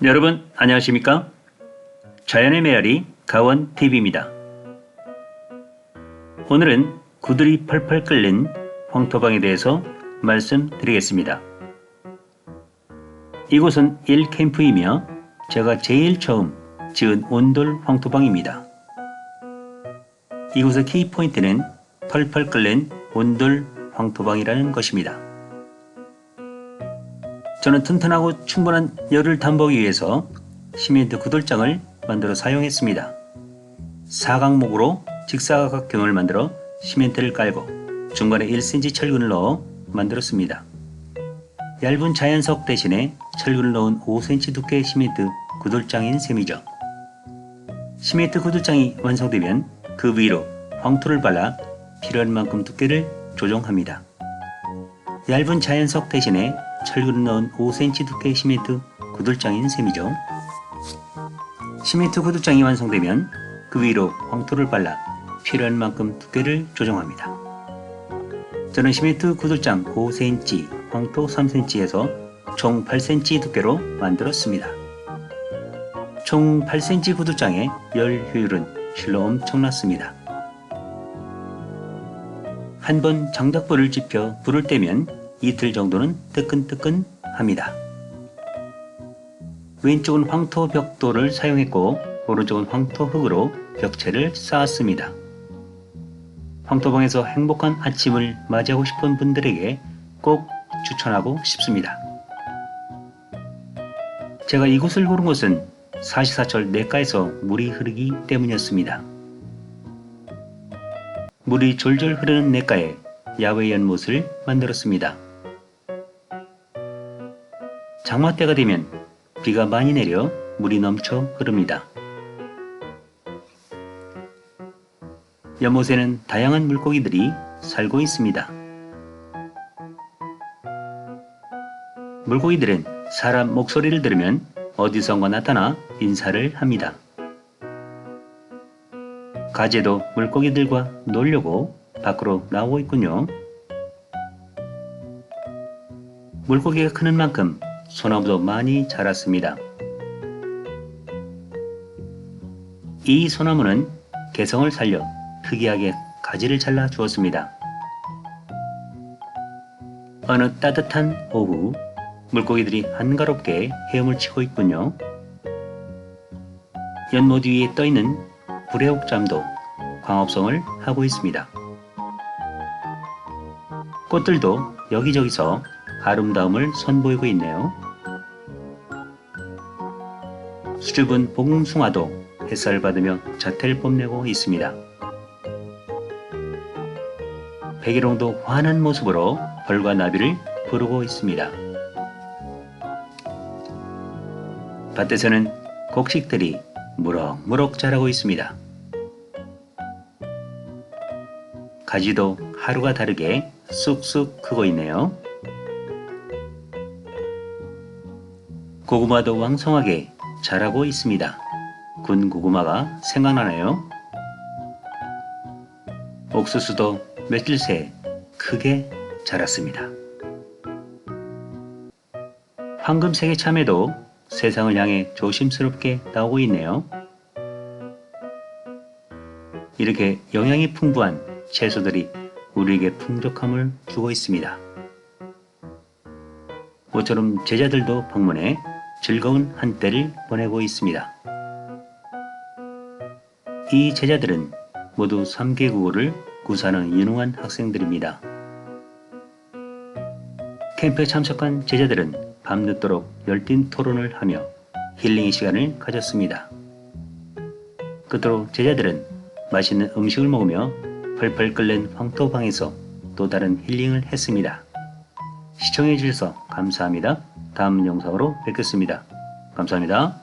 여러분 안녕하십니까? 자연의 메아리 가원TV입니다. 오늘은 구들이 펄펄 끓는 황토방에 대해서 말씀드리겠습니다. 이곳은 1캠프이며 제가 제일 처음 지은 온돌 황토방입니다. 이곳의 키포인트는 펄펄 끓는 온돌 황토방이라는 것입니다. 저는 튼튼하고 충분한 열을 담보하기 위해서 시멘트 구들장을 만들어 사용했습니다. 사각목으로 직사각형을 만들어 시멘트를 깔고 중간에 1cm 철근을 넣어 만들었습니다. 얇은 자연석 대신에 철근을 넣은 5cm 두께의 시멘트 구들장인 셈이죠. 시멘트 구들장이 완성되면 그 위로 황토를 발라 필요한 만큼 두께를 조정합니다. 얇은 자연석 대신에 철근을 넣은 5cm 두께의 시멘트 구들장인 셈이죠. 시멘트 구들장이 완성되면 그 위로 황토를 발라 필요한 만큼 두께를 조정합니다. 저는 시멘트 구들장 5cm, 황토 3cm에서 총 8cm 두께로 만들었습니다. 총 8cm 구들장의 열 효율은 실로 엄청났습니다. 한 번 장작불을 지펴 불을 떼면 이틀 정도는 뜨끈뜨끈 합니다. 왼쪽은 황토 벽돌을 사용했고 오른쪽은 황토 흙으로 벽체를 쌓았습니다. 황토방에서 행복한 아침을 맞이하고 싶은 분들에게 꼭 추천하고 싶습니다. 제가 이곳을 고른 것은 사시사철 냇가에서 물이 흐르기 때문이었습니다. 물이 졸졸 흐르는 냇가에 야외 연못을 만들었습니다. 장마 때가 되면 비가 많이 내려 물이 넘쳐 흐릅니다. 연못에는 다양한 물고기들이 살고 있습니다. 물고기들은 사람 목소리를 들으면 어디선가 나타나 인사를 합니다. 가재도 물고기들과 놀려고 밖으로 나오고 있군요. 물고기가 크는 만큼 소나무도 많이 자랐습니다. 이 소나무는 개성을 살려 특이하게 가지를 잘라 주었습니다. 어느 따뜻한 오후 물고기들이 한가롭게 헤엄을 치고 있군요. 연못 위에 떠있는 불의옥잠도 광합성을 하고 있습니다. 꽃들도 여기저기서 아름다움을 선보이고 있네요. 수줍은 봉숭아도 햇살 받으며 자태를 뽐내고 있습니다. 백일홍도 환한 모습으로 벌과 나비를 부르고 있습니다. 밭에서는 곡식들이 무럭무럭 자라고 있습니다. 가지도 하루가 다르게 쑥쑥 크고 있네요. 고구마도 왕성하게 자라고 있습니다. 군 고구마가 생각나네요. 옥수수도 며칠 새 크게 자랐습니다. 황금색의 참외도 세상을 향해 조심스럽게 나오고 있네요. 이렇게 영양이 풍부한 채소들이 우리에게 풍족함을 주고 있습니다. 모처럼 제자들도 방문해 즐거운 한때를 보내고 있습니다. 이 제자들은 모두 3개 국어를 구사하는 유능한 학생들입니다. 캠프에 참석한 제자들은 밤늦도록 열띤 토론을 하며 힐링의 시간을 가졌습니다. 끝으로 제자들은 맛있는 음식을 먹으며 펄펄 끓는 황토방에서 또 다른 힐링을 했습니다. 시청해 주셔서 감사합니다. 다음 영상으로 뵙겠습니다. 감사합니다.